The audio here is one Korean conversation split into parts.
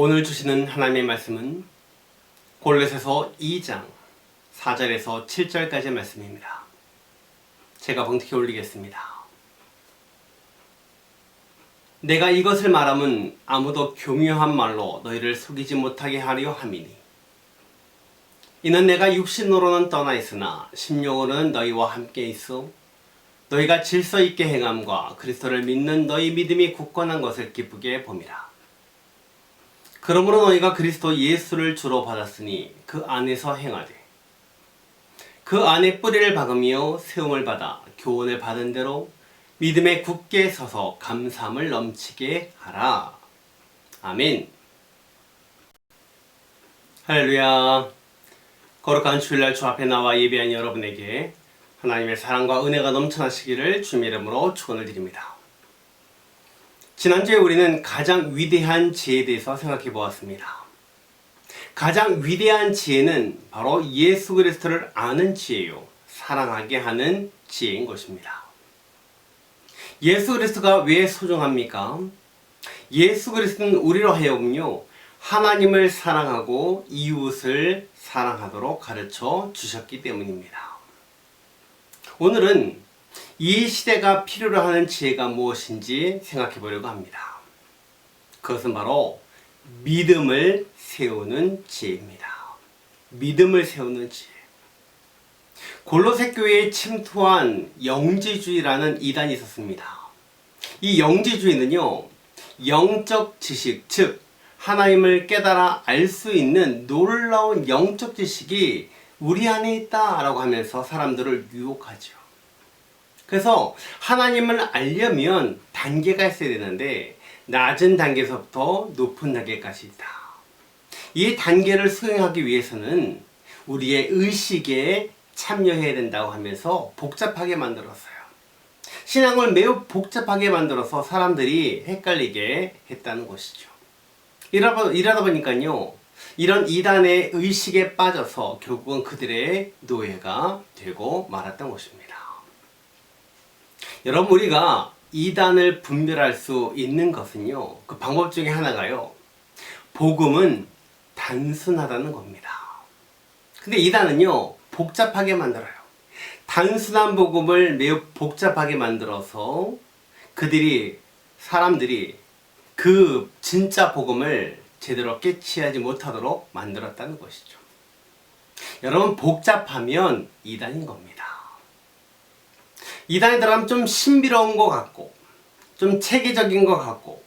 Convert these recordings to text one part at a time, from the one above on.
오늘 주시는 하나님의 말씀은 골로새서 2장 4절에서 7절까지의 말씀입니다. 제가 봉독해 올리겠습니다. 내가 이것을 말함은 아무도 교묘한 말로 너희를 속이지 못하게 하려 함이니 이는 내가 육신으로는 떠나 있으나 심령으로는 너희와 함께 있어 너희가 질서 있게 행함과 그리스도를 믿는 너희 믿음이 굳건한 것을 기쁘게 봄이라. 그러므로 너희가 그리스도 예수를 주로 받았으니 그 안에서 행하되 그 안에 뿌리를 박으며 세움을 받아 교훈을 받은 대로 믿음에 굳게 서서 감사함을 넘치게 하라. 아멘. 할렐루야. 거룩한 주일날 주 앞에 나와 예배한 여러분에게 하나님의 사랑과 은혜가 넘쳐나시기를 주님의 이름으로 축원을 드립니다. 지난주에 우리는 가장 위대한 지혜에 대해서 생각해 보았습니다. 가장 위대한 지혜는 바로 예수 그리스도를 아는 지혜요. 사랑하게 하는 지혜인 것입니다. 예수 그리스도가 왜 소중합니까? 예수 그리스도는 우리로 하여금요 하나님을 사랑하고 이웃을 사랑하도록 가르쳐 주셨기 때문입니다. 오늘은 이 시대가 필요로 하는 지혜가 무엇인지 생각해 보려고 합니다. 그것은 바로 믿음을 세우는 지혜입니다. 믿음을 세우는 지혜. 골로새 교회에 침투한 영지주의라는 이단이 있었습니다. 이 영지주의는요, 영적 지식, 즉, 하나님을 깨달아 알 수 있는 놀라운 영적 지식이 우리 안에 있다라고 하면서 사람들을 유혹하죠. 그래서 하나님을 알려면 단계가 있어야 되는데 낮은 단계에서부터 높은 단계까지 있다. 이 단계를 수행하기 위해서는 우리의 의식에 참여해야 된다고 하면서 복잡하게 만들었어요. 신앙을 매우 복잡하게 만들어서 사람들이 헷갈리게 했다는 것이죠. 이러다, 이러다 보니까요, 이런 이단의 의식에 빠져서 결국은 그들의 노예가 되고 말았던 것입니다. 여러분, 우리가 이단을 분별할 수 있는 것은요, 그 방법 중에 하나가요, 복음은 단순하다는 겁니다. 근데 이단은요, 복잡하게 만들어요. 단순한 복음을 매우 복잡하게 만들어서 그들이, 사람들이 그 진짜 복음을 제대로 깨치하지 못하도록 만들었다는 것이죠. 여러분, 복잡하면 이단인 겁니다. 이단에 들어가면 좀 신비로운 것 같고, 좀 체계적인 것 같고,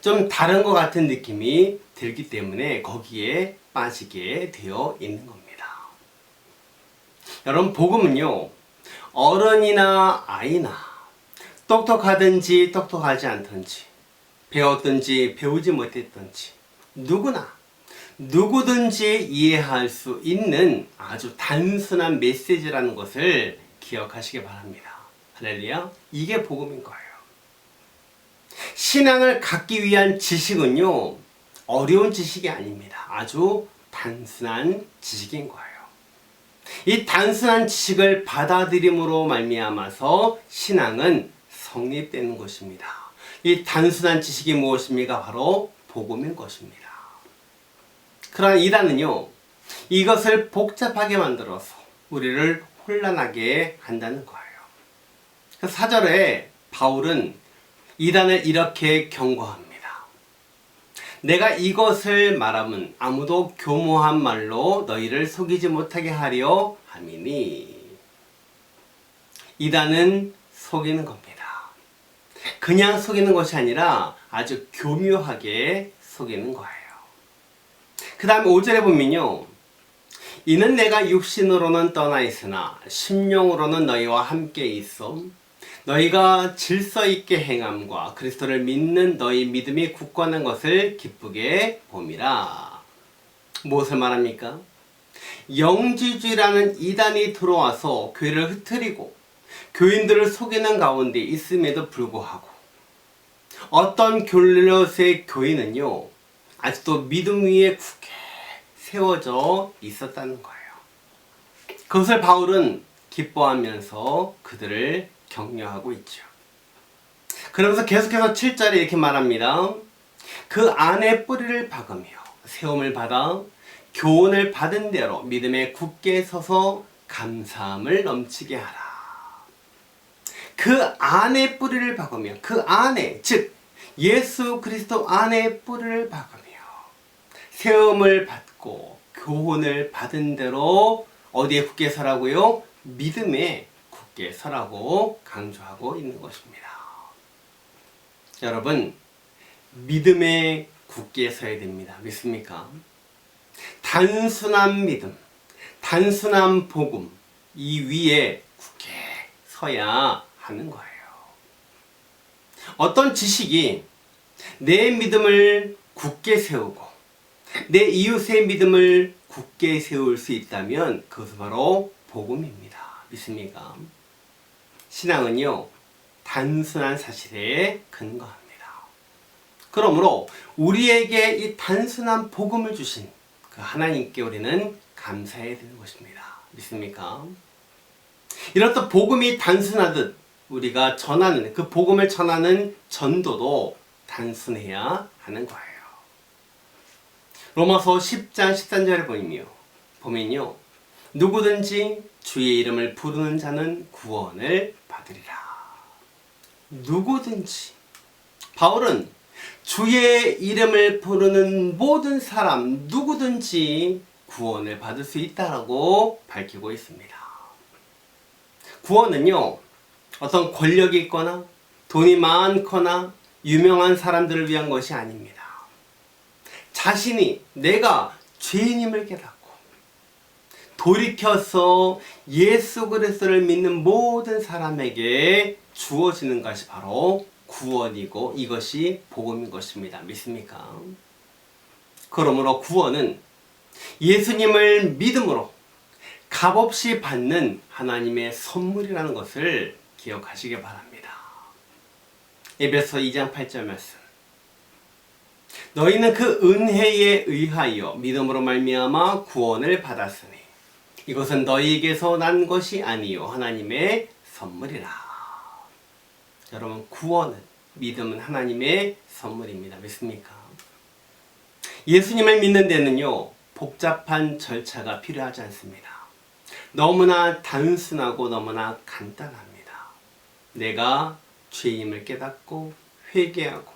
좀 다른 것 같은 느낌이 들기 때문에 거기에 빠지게 되어 있는 겁니다. 여러분, 복음은요, 어른이나 아이나, 똑똑하든지 똑똑하지 않든지, 배웠든지 배우지 못했든지, 누구나, 누구든지 이해할 수 있는 아주 단순한 메시지라는 것을 기억하시기 바랍니다. 할렐루야. 이게 복음인 거예요. 신앙을 갖기 위한 지식은요, 어려운 지식이 아닙니다. 아주 단순한 지식인 거예요. 이 단순한 지식을 받아들임으로 말미암아서 신앙은 성립되는 것입니다. 이 단순한 지식이 무엇입니까? 바로 복음인 것입니다. 그러나 이단은요, 이것을 복잡하게 만들어서 우리를 혼란하게 한다는 거예요. 사절에 바울은 이단을 이렇게 경고합니다. 내가 이것을 말함은 아무도 교모한 말로 너희를 속이지 못하게 하려 함이니 이단은 속이는 겁니다. 그냥 속이는 것이 아니라 아주 교묘하게 속이는 거예요. 그 다음에 5절에 보면요. 이는 내가 육신으로는 떠나 있으나 심령으로는 너희와 함께 있어 너희가 질서 있게 행함과 그리스도를 믿는 너희 믿음이 굳건한 것을 기쁘게 봄이라. 무엇을 말합니까? 영지주의라는 이단이 들어와서 교회를 흐트리고 교인들을 속이는 가운데 있음에도 불구하고 어떤 교련의 교인은요 아직도 믿음 위에 굳게 세워져 있었다는 거예요. 그것을 바울은 기뻐하면서 그들을 격려하고 있죠. 그러면서 계속해서 7절에 이렇게 말합니다. 그 안에 뿌리를 박으며 세움을 받아 교훈을 받은 대로 믿음에 굳게 서서 감사함을 넘치게 하라. 그 안에 뿌리를 박으며 그 안에 즉 예수 그리스도 안에 뿌리를 박으며 세움을 받고 교훈을 받은 대로 어디에 굳게 서라고요? 믿음에 굳게 서라고 강조하고 있는 것입니다. 여러분, 믿음에 굳게 서야 됩니다. 믿습니까? 단순한 믿음, 단순한 복음, 이 위에 굳게 서야 하는 거예요. 어떤 지식이 내 믿음을 굳게 세우고 내 이웃의 믿음을 굳게 세울 수 있다면 그것은 바로 복음입니다. 믿습니까? 신앙은요, 단순한 사실에 근거합니다. 그러므로 우리에게 이 단순한 복음을 주신 그 하나님께 우리는 감사해야 되는 것입니다. 믿습니까? 이렇듯 복음이 단순하듯 우리가 전하는 그 복음을 전하는 전도도 단순해야 하는 거예요. 로마서 10장 13절에 보이며 보면요. 누구든지 주의 이름을 부르는 자는 구원을 받으리라. 누구든지 바울은 주의 이름을 부르는 모든 사람 누구든지 구원을 받을 수 있다라고 밝히고 있습니다. 구원은요, 어떤 권력이 있거나 돈이 많거나 유명한 사람들을 위한 것이 아닙니다. 자신이 내가 죄인임을 깨닫고 돌이켜서 예수 그리스도를 믿는 모든 사람에게 주어지는 것이 바로 구원이고 이것이 복음인 것입니다. 믿습니까? 그러므로 구원은 예수님을 믿음으로 값없이 받는 하나님의 선물이라는 것을 기억하시기 바랍니다. 에베소 2장 8절 말씀. 너희는 그 은혜에 의하여 믿음으로 말미암아 구원을 받았으니 이것은 너희에게서 난 것이 아니요 하나님의 선물이라. 여러분 구원은 믿음은 하나님의 선물입니다. 믿습니까? 예수님을 믿는 데는요 복잡한 절차가 필요하지 않습니다. 너무나 단순하고 너무나 간단합니다. 내가 죄임을 깨닫고 회개하고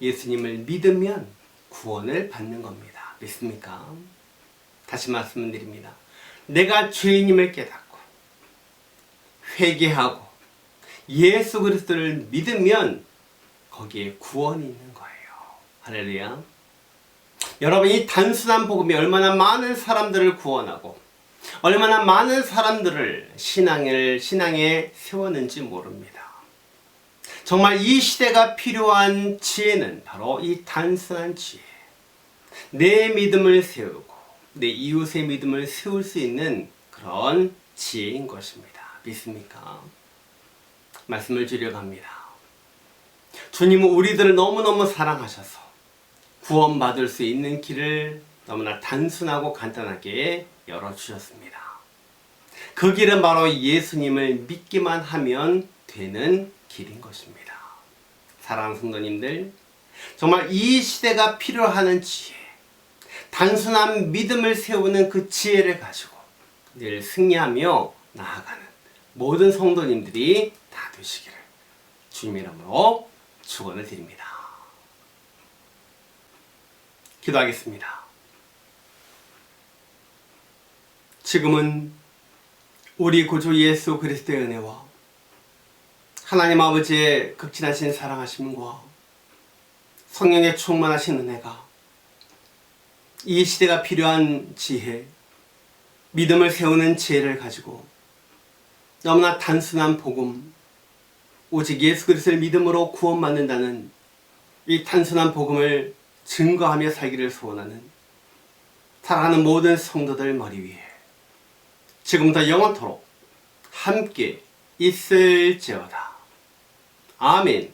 예수님을 믿으면 구원을 받는 겁니다. 믿습니까? 다시 말씀드립니다. 내가 죄인임을 깨닫고 회개하고 예수 그리스도를 믿으면 거기에 구원이 있는 거예요. 할렐루야. 여러분 이 단순한 복음이 얼마나 많은 사람들을 구원하고 얼마나 많은 사람들을 신앙을 신앙에 세웠는지 모릅니다. 정말 이 시대가 필요한 지혜는 바로 이 단순한 지혜. 내 믿음을 세우고 내 이웃의 믿음을 세울 수 있는 그런 지혜인 것입니다. 믿습니까? 말씀을 주려고 합니다. 주님은 우리들을 너무너무 사랑하셔서 구원받을 수 있는 길을 너무나 단순하고 간단하게 열어주셨습니다. 그 길은 바로 예수님을 믿기만 하면 되는 길인 것입니다. 사랑하는 성도님들, 정말 이 시대가 필요하는 지혜, 단순한 믿음을 세우는 그 지혜를 가지고 늘 승리하며 나아가는 모든 성도님들이 다 되시기를 주님 이름으로 축원을 드립니다. 기도하겠습니다. 지금은 우리 구주 예수 그리스도의 은혜와 하나님 아버지의 극진하신 사랑하심과 성령의 충만하신 은혜가 이 시대가 필요한 지혜, 믿음을 세우는 지혜를 가지고 너무나 단순한 복음, 오직 예수 그리스도를 믿음으로 구원받는다는 이 단순한 복음을 증거하며 살기를 소원하는 사랑하는 모든 성도들 머리 위에 지금부터 영원토록 함께 있을지어다. 아멘.